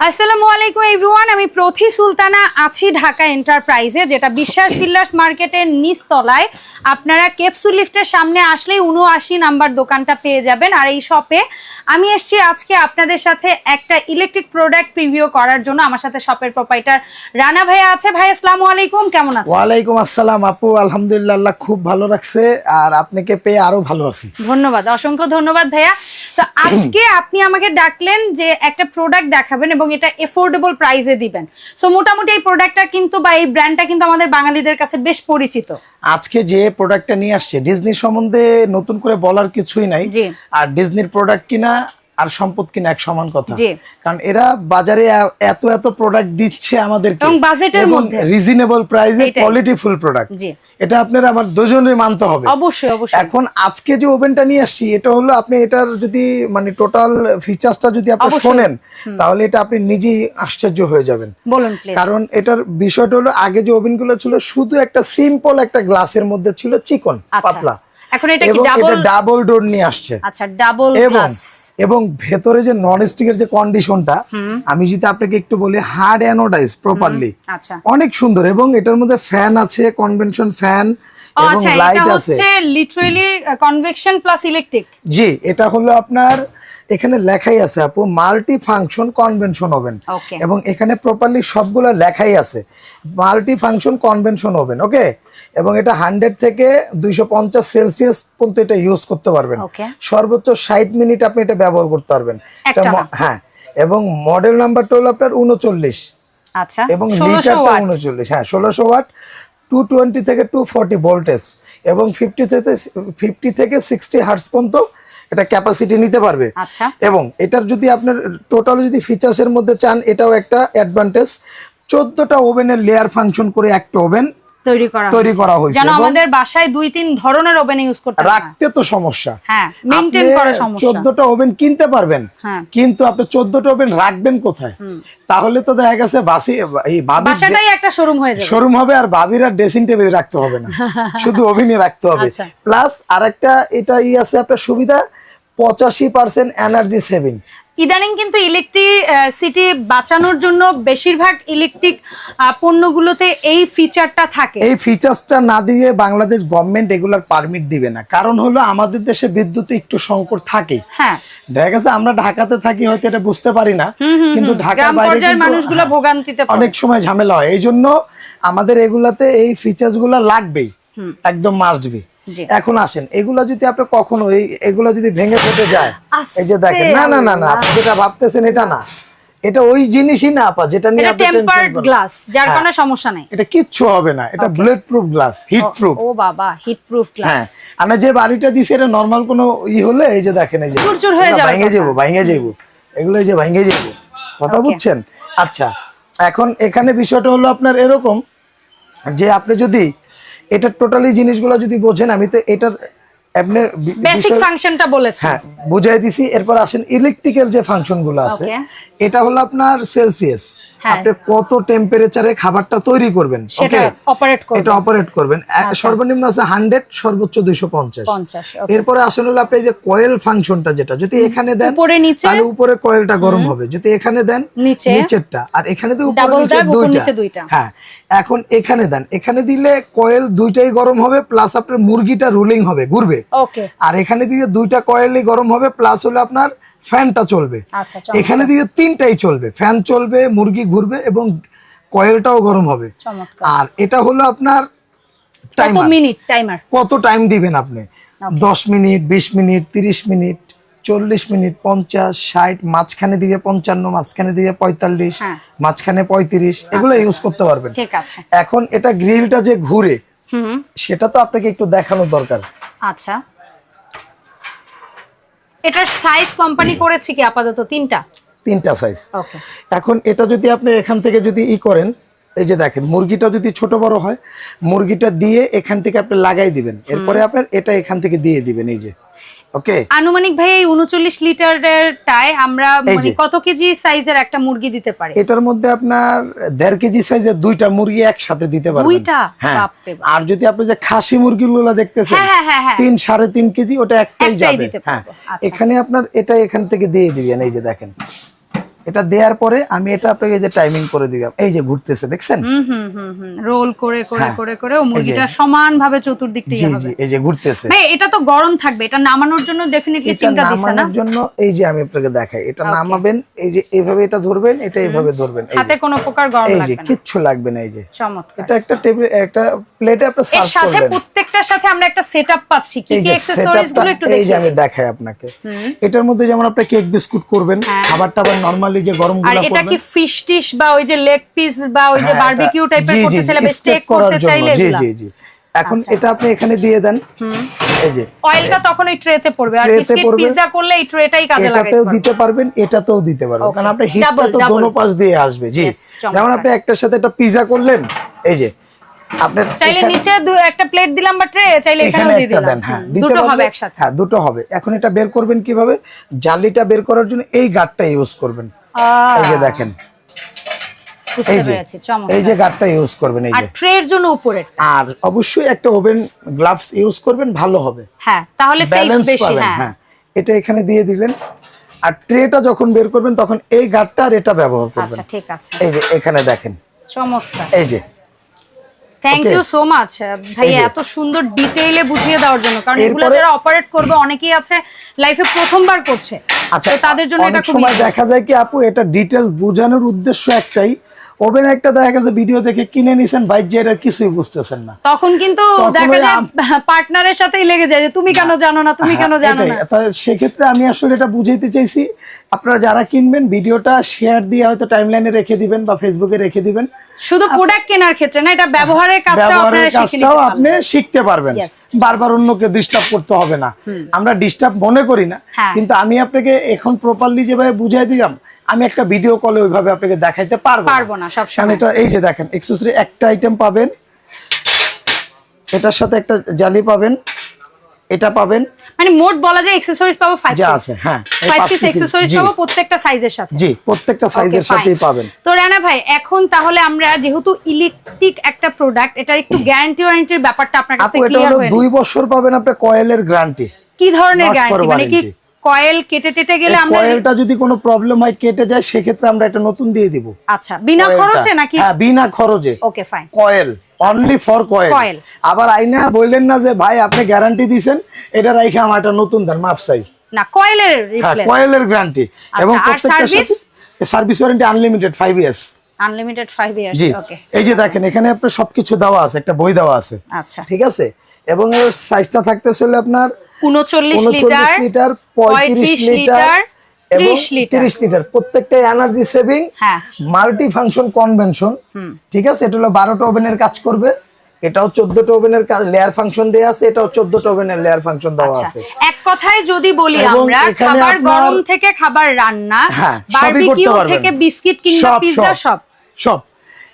আসসালামু আলাইকুম এভরিওয়ান আমি প্রথি সুলতানা আছি ঢাকা এন্টারপ্রাইজে যেটা বিশ্বাস বিল্ডার্স মার্কেটের নিচতলায়। আপনারা ক্যাপসুল লিফটের সামনে আসলেই উনআশি নাম্বার দোকানটা পেয়ে যাবেন আর এই শপে আমি এসেছি আজকে আপনাদের সাথে একটা ইলেকট্রিক প্রোডাক্ট প্রিভিউ করার জন্য। আমার সাথে শপের প্রোপাইটার রানা ভাইয়া আছে। ভাই আসসালামু আলাইকুম কেমন আছেন? ওয়ালাইকুম আসসালাম আপু আলহামদুলিল্লাহ খুব ভালো রাখছে আর আপনাকে পেয়ে আরও ভালো আছি। ধন্যবাদ অসংখ্য ধন্যবাদ ভাইয়া। তো আজকে আপনি আমাকে ডাকলেন যে একটা প্রোডাক্ট দেখাবেন এবং এটা এফোর্ডেবল প্রাইসে দিবেন। সো মোটামুটি এই প্রোডাক্টটা কিন্তু বা এই ব্র্যান্ডটা কিন্তু আমাদের বাঙালিদের কাছে বেশ পরিচিত। আজকে যে প্রোডাক্টটা নিয়ে আসছে ডিজনি সম্বন্ধে নতুন করে বলার কিছুই নাই। আর ডিজনির প্রোডাক্ট কিনা আর সম্পদ কিনা এক সমান কথা। কারণ এরা বাজারে এত এত প্রোডাক্ট দিচ্ছে আমাদেরকে। এবং বাজেটের মধ্যে। রিজনেবল প্রাইসে এটাই। কোয়ালিটিফুল প্রোডাক্ট এটা আপনারা আমার দুজনে মানতে হবে। অবশ্যই অবশ্যই। এখন আজকে যে ওভেনটা নিয়ে আসছি এটা হলো আপনি এটার যদি মানে টোটাল ফিচার্সটা যদি আপনি। শোনেন তাহলে এটা আপনি নিজেই আশ্চর্য হয়ে যাবেন। বলুন প্লিজ কারণ এটার বিষয়টা হলো আগে যে ওভেনগুলো ছিল শুধু একটা সিম্পল একটা গ্লাসের মধ্যে ছিল চিকন আচ্ছা। পাতলা। এখন এটা কি এবং এটা ডাবল ডোর নিয়ে আসছে। আচ্ছা ডাবল এবং গ্লাস এবং ভেতরে যে নন স্টিকের যে কন্ডিশনটা আমি যদি আপনাকে একটু বলি হার্ড অ্যানোডাইজ প্রপারলি অনেক সুন্দর এবং এটার মধ্যে ফ্যান আছে কনভেনশন ফ্যান আচ্ছা লাইট এটা হচ্ছে লিটারালি কনভেকশন প্লাস ইলেকট্রিক জি এটা হলো আপনার এখানে লেখাই আছে আপু মাল্টি ফাংশন কনভেনশন ওভেন এবং এখানে প্রপারলি সবগুলো লেখাই আছে। Multi function convention oven okay এবং এটা হান্ড্রেড থেকে দুইশো পঞ্চাশ সেলসিয়াস পর্যন্ত এটা ইউজ করতে পারবেন। সর্বোচ্চ ষাট মিনিট আপনি এটা ব্যবহার করতে পারবেন। হ্যাঁ এবং মডেল নাম্বারটা হলো আপনার উনচল্লিশ আচ্ছা এবং 1600 লিটারটা উনচল্লিশ হ্যাঁ ষোলোশো ওয়াট টু টোয়েন্টি থেকে টু ফোর্টি ভোল্টেজ এবং ফিফটি থেকে ফিফটি থেকে সিক্সটি হার্টস পর্যন্ত এটা ক্যাপাসিটি নিতে পারবে আচ্ছা। এবং এটার যদি আপনার টোটাল যদি ফিচার্সের মধ্যে চান এটাও একটা অ্যাডভান্টেজ চোদ্দটা ওভেনের লেয়ার ফাংশন করে একটা ওভেন তৈরি করা তৈরি হয়েছে। করা হয়েছে যেন আমাদের বাসায় দুই তিন ধরনের ওভেন ইউজ করতে রাখতে তো সমস্যা। হ্যাঁ মেইনটেইন করা সমস্যা। চোদ্দটা ওভেন কিনতে পারবেন হ্যাঁ। কিন্তু আপনি চোদ্দটা ওভেন রাখবেন কোথায়? তাহলে তো দেখা গেছে বাসি এই বাসাটাই একটা শোরুম হয়ে যাবে। শোরুম হবে আর আর ড্রেসিং টেবিল রাখতে হবে না। শুধু ওভেনে রাখতে হবে। আচ্ছা। প্লাস আরেকটা এটা ই আছে আপনার সুবিধা পঁচাশি পার্সেন্ট এনার্জি সেভিং ইদানিং কিন্তু ইলেকট্রিক সিটি বাঁচানোর জন্য বেশিরভাগ ইলেকট্রিক পণ্যগুলোতে এই ফিচারটা থাকে। এই ফিচার্সটা না দিয়ে বাংলাদেশ গভর্নমেন্ট এগুলার পারমিট দিবে না। কারণ হলো আমাদের দেশে বিদ্যুৎ একটু সংকট থাকে হ্যাঁ। দেখা গেছে আমরা ঢাকাতে থাকি হয়তো এটা বুঝতে পারি না। কিন্তু ঢাকার বাইরে মানুষগুলো হ্যাঁ, ভোগান্তিতে। অনেক সময় ঝামেলা হয়। এই জন্য আমাদের এগুলাতে এই ফিচার্সগুলা লাগবেই একদম মাস্ট বি। এখন আসেন এগুলো যদি আপনি কখনো এগুলা যদি ভেঙে ফেটে যায় এই যে দেখেন না না না না আপনি যেটা ভাবতেছেন এটা না। এটা ওই জিনিসই না আপা যেটা নিয়ে আপনি টেম্পার্ড। গ্লাস যার হ্যাঁ, কোনো সমস্যা নেই। এটা কিচ্ছু হবে না এটা bullet proof glass heat proof ও বাবা হিট প্রুফ গ্লাস হ্যাঁ আর যে বাড়িটা দিছে এটা নরমাল কোনো ই হলে এই যে দেখেন এই যে চুরচুর হয়ে যাওয়ার ভাঙে। যাব ভাঙে যাব। এগুলো এই যে ভাঙে যাব। কথা বুঝছেন? আচ্ছা এখন এখানে বিষয়টা হলো আপনার এরকম যে আপনি যদি এটা টোটালি জিনিসগুলো যদি বোঝেন আমি তো এটার আপনার বেসিক ফাংশনটা বলেছে হ্যাঁ বুঝাই দিছি। এরপর আসেন ইলেকট্রিক্যাল যে ফাংশনগুলো আছে এটা হলো আপনার সেলসিয়াস। আপনি কত টেম্পারেচারে খাবারটা তৈরি করবেন? ওকে এটা অপারেট করবেন। সর্বনিম্ন আছে হান্ড্রেড সর্বোচ্চ দুইশো পঞ্চাশ। এরপরে আসলে হলো আপনি যে কয়েল ফাংশনটা যেটা যদি এখানে দেন তাহলে উপরে কয়েলটা গরম হবে। যদি এখানে দেন নিচে? নিচেরটা। আর এখানে দিয়ে উপরে দুইটা। হ্যাঁ। এখন এখানে দেন। এখানে দিলে কয়েল দুইটাই গরম হবে প্লাস আপনার মুরগিটা রুলিং হবে ঘুরবে। আর এখানে দিয়ে দুইটা কয়েলই গরম হবে প্লাস হলো আপনার ফ্যানটা চলবে। আচ্ছা এখানে দিয়ে তিনটাই চলবে। ফ্যান চলবে মুরগি ঘুরবে এবং কয়েলটাও গরম হবে। আর এটা হলো আপনার কত টাইমার কত টাইম দিবেন আপনি? দশ মিনিট বিশ মিনিট তিরিশ মিনিট চল্লিশ মিনিট পঞ্চাশ ষাট মাঝখানে দিয়ে পঞ্চান্ন মাঝখানে দিয়ে পঁয়তাল্লিশ হ্যাঁ। মাঝখানে পঁয়ত্রিশ এগুলো ইউজ করতে পারবেন। এখন এটা গ্রিলটা যে ঘুরে সেটা তো আপনাকে একটু দেখানো দরকার। আচ্ছা। এটার সাইজ কোম্পানি করেছে কি আপাতত? তিনটা? তিনটা সাইজ এখন এটা যদি আপনি এখান থেকে যদি ই করেন এই যে দেখেন মুরগিটা যদি ছোট বড় হয় মুরগিটা দিয়ে এখান থেকে আপনি লাগাই দিবেন। এরপরে আপনার এটা এখান থেকে দিয়ে দিবেন এই যে। ওকে আনুমানিক ভাই এই উনচল্লিশ লিটারের টাই আমরা মানে কত কেজি সাইজের একটা মুরগি দিতে পারি? এটার মধ্যে আপনার দেড় কেজি সাইজের দুইটা মুরগি একসাথে দিতে পারবেন। দুইটা? হ্যাঁ। বাপরে আর যদি আপনি যে খাসি মুরগিগুলো দেখতেছেন হ্যাঁ, হ্যাঁ, হ্যাঁ, হ্যাঁ। তিন সাড়ে তিন কেজি ওটা একটাই একটাই যাবে। হ্যাঁ। আচ্ছা। এখানে আপনার এটা এখান থেকে দিয়ে দিবেন এই যে দেখেন। এটা দেওয়ার পরে আমি এটা আপনাকে যে টাইমিং করে দিলাম এই যে ঘুরতেছে দেখছেন? হুম হুম হুম হুম। রোল করে করে হ্যাঁ। করে করে ও মুরগিটা সমান ভাবে চতুর্দিকটা জি ইয়ে জি হবে এই যে ঘুরতেছে। ভাই এটা তো গরম থাকবে এটা নামানোর জন্য ডেফিনেটলি চিন্তা দিছে না? নামানোর জন্য এই যে আমি আপনাকে দেখাই এটা নামাবেন এই যে এইভাবে এটা ধরবেন এটা এইভাবে ধরবেন হাতে কোনো প্রকার গরম এই যে লাগবে না। কিচ্ছু লাগবে না এই যে। চমৎকার। এটা একটা টেবিল একটা প্লেটে আপনি এর সাথে প্রত্যেকটার সাথে আমরা একটা সেটআপ পাচ্ছি। কি কি যে অ্যাকসেসরিজগুলো একটু এই যে আমি দেখাই আপনাকে। এটার মধ্যে যেমন আপনি কেক বিস্কুট করবেন খাবার টাবার নরমালি যে গরম। আর এটা কি ফিশ টিশ বা ওই যে লেগ পিস বা ওই যে বারবিকিউ টাইপের করতে চাইলে স্টেক করতে চাইলে জি জি জি। এখন আচ্ছা। এটা আপনি এখানে দিয়ে দেন। এই যে। অয়েলটা তখন ওই ট্রেতে পড়বে। আর বিস্কিট। পিৎজা করলে এই ট্রেটাই কাজে লাগাইতে এটাতেও দিতে পারবেন এটাতেও দিতে পারবেন। কারণ আপনার হিটটা তো দোনো পাশ দিয়ে আসবে। জি। যেমন আপনি একটার সাথে একটা পিজা করলেন এই যে। আপনার চাইলে নিচে একটা প্লেট দিলাম বা ট্রে চাইলে এখানে এখানেও দিয়ে দিলাম। দেন হ্যাঁ দুটো হবে একসাথে। হ্যাঁ দুটো হবে। এখন এটা বের করবেন কীভাবে? জালিটা বের করার জন্য এই গাঠটা ইউজ করবেন। এই যে দেখেন। এই যে এই যে গাঠটা ইউজ করবেন এই আর যে। ট্রের জন্য উপরে আর অবশ্যই একটা ওভেন গ্লাভস ইউজ করবেন ভালো হবে। হ্যাঁ তাহলে ব্যালেন্স পাবেন হ্যাঁ। হ্যাঁ। এটা এখানে দিয়ে দিলেন। আর ট্রেটা যখন বের করবেন তখন এই গাঠটা আর এটা ব্যবহার করবেন। আচ্ছা ঠিক আছে। এই যে এখানে দেখেন। চমৎকার। এই যে। থ্যাংক ইউ সো মাচ ভাই এই যে। এত সুন্দর ডিটেইলে বুঝিয়ে দেওয়ার জন্য। কারণ এগুলো যারা অপারেট করবে অনেকেই আছে লাইফে প্রথমবার করছে। আচ্ছা তাদের জন্য এটা সময় দেখা যায় কি আপু এটা ডিটেলস বোঝানোর উদ্দেশ্য একটাই ওভেন একটা দেখা গেছে ভিডিও দেখে কিনে নিছেন যে এটা কিছুই বুঝতেছেন না। তখন কিন্তু দেখা যায় পার্টনারের সাথেই লেগে যায় যে তুমি কেন জানো না তুমি কেন হ্যাঁ, জানো এটাই। না? সেক্ষেত্রে আমি আসলে এটা বুঝাইতে চাইছি আপনারা যারা কিনবেন ভিডিওটা শেয়ার দিয়ে হয়তো টাইমলাইনে রেখে দিবেন বা ফেসবুকে রেখে দিবেন। শুধু প্রোডাক্ট কেনার ক্ষেত্রে না এটা ব্যবহারের কাজটাও আপনারা কাজটাও আপনি শিখতে পারবেন। বারবার অন্যকে ডিস্টার্ব করতে হবে না। আমরা ডিস্টার্ব মনে করি না। হ্যাঁ। কিন্তু আমি আপনাকে এখন প্রপারলি যেভাবে বুঝাই দিলাম আমি একটা ভিডিও কলে ওইভাবে আপনাকে দেখাইতে পারব পারব না, সবসময়। কারণ এটা এই যে দেখেন এক্সেসরি একটা আইটেম পাবেন এটার সাথে একটা জালি পাবেন এটা পাবেন। মানে মোট বলা যায় অ্যাকসেসরিজ পাবো 5 যা আছে, হ্যাঁ, এই 5 পিস অ্যাকসেসরিজ পাবো প্রত্যেকটা সাইজের সাথে। জি প্রত্যেকটা সাইজের সাথেই পাবেন। তো রানা ভাই এখন তাহলে আমরা যেহেতু ইলেকট্রিক একটা প্রোডাক্ট এটার একটু গ্যারান্টি ওয়ারেন্টির ব্যাপারটা আপনার কাছে ক্লিয়ার আপু এটা হলো হয়ে দুই বছর পাবেন আপনি কয়েলের গ্যারান্টি কি ধরনের গ্যারান্টি মানে কি. কয়েল কেটে টেটে গেলে আমরা কয়েলটা যদি কোনো প্রবলেম হয় কেটে যায় সেক্ষেত্রে আমরা একটা নতুন দিয়ে দিব। আচ্ছা বিনা খরচে নাকি? হ্যাঁ বিনা খরচে। Okay fine coil only for coil. আবার আইনা বললেন না যে ভাই আপনি গ্যারান্টি দিছেন এটা রাইখে আমার একটা নতুন দেন না কয়েলের হ্যাঁ রিপ্লেস কয়েলের গ্যারান্টি এবং আর প্রত্যেকটার service warranty unlimited five years unlimited 5 years okay এই যে দেখেন এখানে আপনার সবকিছু দেওয়া আছে একটা বই দেওয়া আছে। আচ্ছা। ঠিক আছে? এবং এর সাইজটা থাকতেছে হলো আপনার 39 উনচল্লিশ লিটার পঁয়ত্রিশ লিটার এবং 30 লিটার। তিরিশ লিটার। প্রত্যেকটা এনার্জি সেভিং হ্যাঁ। মাল্টি ফাংশন কনভেনশন ঠিক আছে? এটা হলো বারোটা ওভেনের কাজ করবে। এটাও চোদ্দটা ওভেনের লেয়ার ফাংশন দেওয়া আছে এটাও চোদ্দটা ওভেনের লেয়ার ফাংশন দেওয়া আচ্ছা। আছে। এক কথায় যদি বলি আমরা খাবার আপনার- গরম থেকে খাবার রান্না হ্যাঁ করতে বারবিকিউ থেকে বিস্কিট কিংবা সব, পিৎজা সব সব।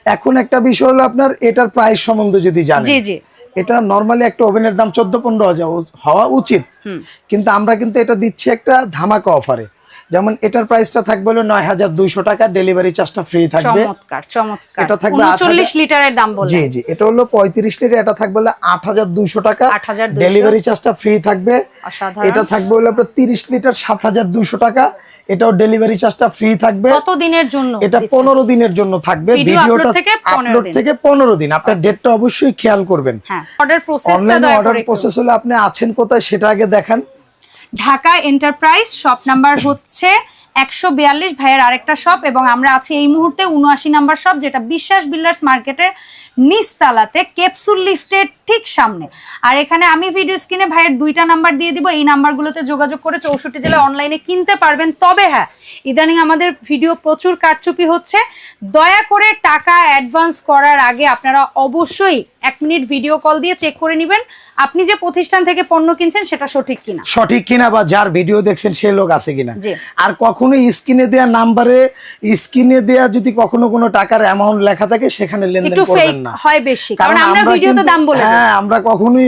এখন একটা বিষয় হলো আপনার এটার প্রাইস সম্বন্ধে যদি জানেন। জি জি। এটা নর্মালি একটা ওভেনের দাম চোদ্দ পনেরো হাজার হওয়া উচিত। কিন্তু আমরা কিন্তু এটা দিচ্ছি একটা ধামাকা অফারে। যেমন এটার প্রাইসটা থাকবে হলো নয় হাজার দুইশো টাকা ডেলিভারি চার্জটা ফ্রি থাকবে। এটা থাকবে আট 39 হাজার- লিটারের দাম জি জি এটা হলো পঁয়ত্রিশ লিটার এটা থাকবে হলো আট হাজার দুইশো টাকা। ডেলিভারি চার্জটা ফ্রি থাকবে। এটা থাকবে হলো আপনার তিরিশ লিটার সাত হাজার দুইশো টাকা। এটাও ডেলিভারি চার্জটা ফ্রি থাকবে। কত দিনের জন্য এটা দিচ্ছেন? পনেরো দিনের জন্য থাকবে। ভিডিওটা upload থেকে 15 আপলোড দিন। থেকে পনেরো দিন। আপনার ডেটটা অবশ্যই খেয়াল করবেন। হ্যাঁ অর্ডার প্রসেসটা অনলাইনে অর্ডার প্রসেস হলে আপনি আছেন কোথায় সেটা আগে দেখান। ঢাকা এন্টারপ্রাইজ শপ নাম্বার হচ্ছে একশো বিয়াল্লিশ ভাইয়ের আরেকটা শপ এবং আমরা আছি এই মুহূর্তে উনআশি নাম্বার শপ যেটা বিশ্বাস বিল্ডার্স মার্কেটের নিচতলাতে ক্যাপসুল লিফটের ঠিক সামনে। আর এখানে আমি ভিডিও স্ক্রিনে ভাইয়ের দুইটা নাম্বার দিয়ে দিব এই নাম্বারগুলোতে যোগাযোগ করে চৌষট্টি জেলায় অনলাইনে কিনতে পারবেন। তবে হ্যাঁ ইদানিং আমাদের ভিডিও প্রচুর কারচুপি হচ্ছে। দয়া করে টাকা অ্যাডভান্স করার আগে আপনারা অবশ্যই এক মিনিট ভিডিও কল দিয়ে চেক করে নেবেন আপনি যে প্রতিষ্ঠান থেকে পণ্য কিনছেন সেটা সঠিক কিনা। সঠিক কিনা বা যার ভিডিও দেখছেন সে লোক আছে কিনা। আর কখনো স্ক্রিনে দেয়া নাম্বারে স্ক্রিনে দেয়া যদি কখনো কোনো টাকার অ্যামাউন্ট লেখা থাকে সেখানে লেনদেন করবেন না। হয় বেশি কারণ আমরা ভিডিওতে দাম বলে হ্যাঁ আমরা কখনোই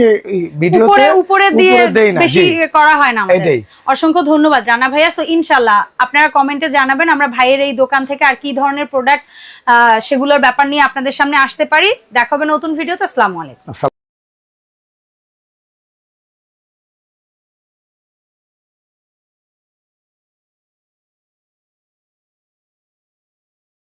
ভিডিওতে উপরে উপরে দিয়ে বেশি করা হয় না আমাদের। অসংখ্য ধন্যবাদ। জানা ভাইয়া সো ইনশাল্লাহ আপনারা কমেন্টে জানাবেন আমরা ভাইয়ের এই দোকান থেকে আর কি ধরনের প্রোডাক্ট সেগুলোর ব্যাপার নিয়ে আপনাদের সামনে আসতে পারি। দেখাবে নতুন ভিডিওতে আসসালামু আলাইকুম।